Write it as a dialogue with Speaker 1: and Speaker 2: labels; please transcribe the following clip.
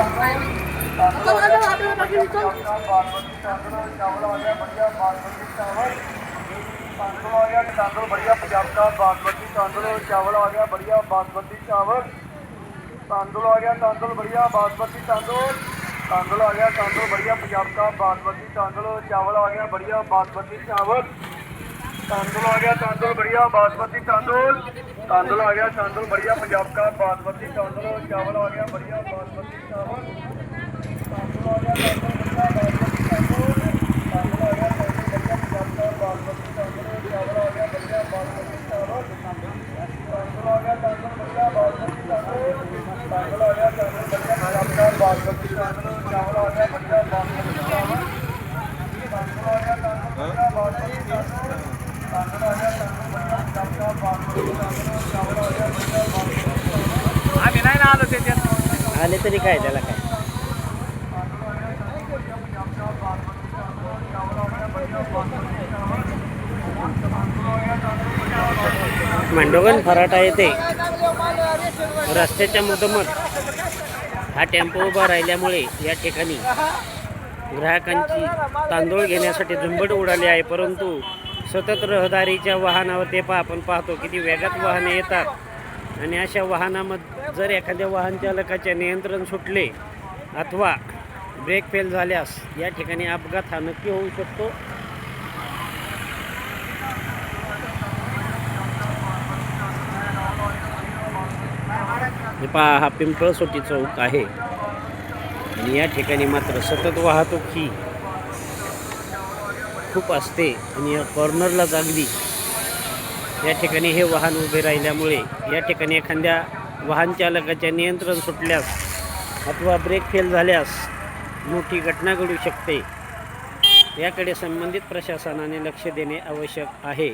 Speaker 1: ਚਲੋ ਆ ਜਾਓ ਆ ਜਾਓ ਬਾਕੀ ਵਿੱਚੋਂ ਚਾਵਲ ਆ ਗਿਆ ਚਾਵਲ ਬੜੀਆ ਪੰਜਾਬ ਦਾ ਬਾਸਮਤੀ ਚਾਵਲ ਚਾਵਲ ਆ ਗਿਆ ਬੜੀਆ ਬਾਸਮਤੀ ਚਾਵਲ ਤਾਂਦੂਲ ਆ ਗਿਆ ਤਾਂਦੂਲ ਬੜੀਆ ਬਾਸਮਤੀ ਤਾਂਦੂਲ ਤਾਂਦੂਲ ਆ ਗਿਆ ਤਾਂਦੂਲ ਬੜੀਆ ਪੰਜਾਬ ਦਾ ਬਾਸਮਤੀ ਤਾਂਦੂਲ ਚਾਵਲ ਆ ਗਿਆ ਬੜੀਆ ਬਾਸਮਤੀ ਚਾਵਲ ਤਾਂਦੂਲ ਆ ਗਿਆ ਤਾਂਦੂਲ ਬੜੀਆ ਬਾਸਮਤੀ ਤਾਂਦੂਲ तांदूळ आ गया तांदूळ बढ़िया पंजाब का बासमती तांदूळ चावल आ गया बढ़िया बासमती चावल तांदूळ आ गया तांदूळ बढ़िया बासमती तांदूळ तांदूळ आ गया तांदूळ बढ़िया पंजाब का बासमती तांदूळ चावल आ गया बढ़िया बासमती चावल तांदूळ आ गया तांदूळ बढ़िया बासमती तांदूळ तांदूळ आ गया तांदूळ बढ़िया पंजाब का बासमती तांदूळ चावल आ गया बढ़िया बासमती चावल तांदूळ आ गया तांदूळ बढ़िया बासमती तांदूळ तांदूळ आ गया तांदूळ बढ़िया पंजाब का बासमती तांदूळ चावल
Speaker 2: आलो त्याच्यात
Speaker 3: आले तरी काय त्याला काय? मांडोगन फराटा येते रस्त्याच्या मधोमध हा टेम्पो उभा राहिल्यामुळे या ठिकाणी ग्राहकांची तांदूळ घेण्यासाठी झुंबड उडाली आहे परंतु सतत रहदारीच्या वाहनावर ते पहा. आपण पाहतो किती वेगात वाहने येतात. आणि अशा वाहनामध्ये जर एखाद्या वाहन चालकाचे नियंत्रण सुटले अथवा ब्रेक फेल झाल्यास या ठिकाणी अपघात हा नक्की होऊ शकतो. पहा हा पिंपळसोटी चौक आहे. आणि या ठिकाणी मात्र सतत वाहतूक ही खूप असते. आणि या कॉर्नरलाच अगदी या ठिकाणी हे वाहन उभे राहिल्यामुळे या ठिकाणी एखाद्या वाहन चालकाचे नियंत्रण सुटल्यास अथवा ब्रेक फेल झाल्यास मोठी घटना घडू शकते. याकडे संबंधित प्रशासनाने लक्ष देणे आवश्यक आहे.